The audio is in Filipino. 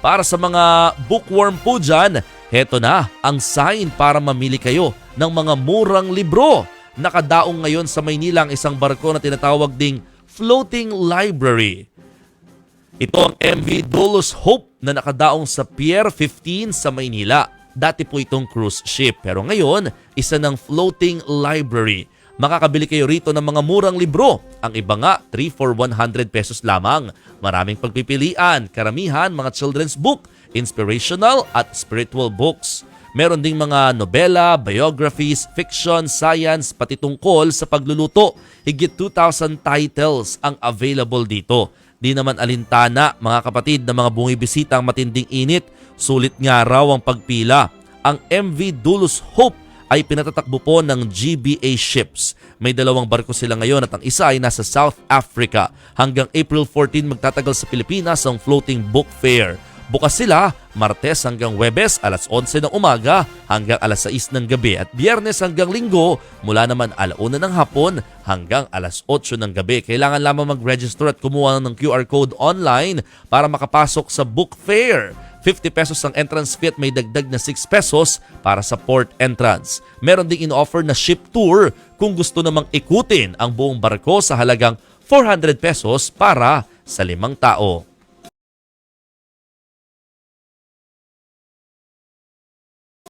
Para sa mga bookworm po dyan, heto na ang sign para mamili kayo ng mga murang libro. Nakadaong ngayon sa Maynila ang isang barko na tinatawag ding Floating Library. Ito ang MV Dolus Hope na nakadaong sa Pier 15 sa Maynila. Dati po itong cruise ship pero ngayon isa ng floating library. Makakabili kayo rito ng mga murang libro. Ang iba nga 3 for 100 pesos lamang. Maraming pagpipilian, karamihan mga children's book, inspirational at spiritual books. Meron ding mga nobela, biographies, fiction, science, pati tungkol sa pagluluto. Higit 2,000 titles ang available dito. Di naman alintana mga kapatid na mga bumibisita ang matinding init, sulit nga raw ang pagpila. Ang MV Dulus Hope ay pinatatakbo po ng GBA ships. May dalawang barko sila ngayon at ang isa ay nasa South Africa. Hanggang April 14 magtatagal sa Pilipinas ang floating book fair. Bukas sila Martes hanggang Webes alas 11 ng umaga hanggang alas 6 ng gabi at Biyernes hanggang Linggo mula naman alauna ng hapon hanggang alas 8 ng gabi. Kailangan lamang mag-register at kumuha ng QR code online para makapasok sa book fair. 50 pesos ang entrance fee at may dagdag na 6 pesos para sa port entrance. Meron ding in-offer na ship tour kung gusto namang ikutin ang buong barko sa halagang 400 pesos para sa limang tao.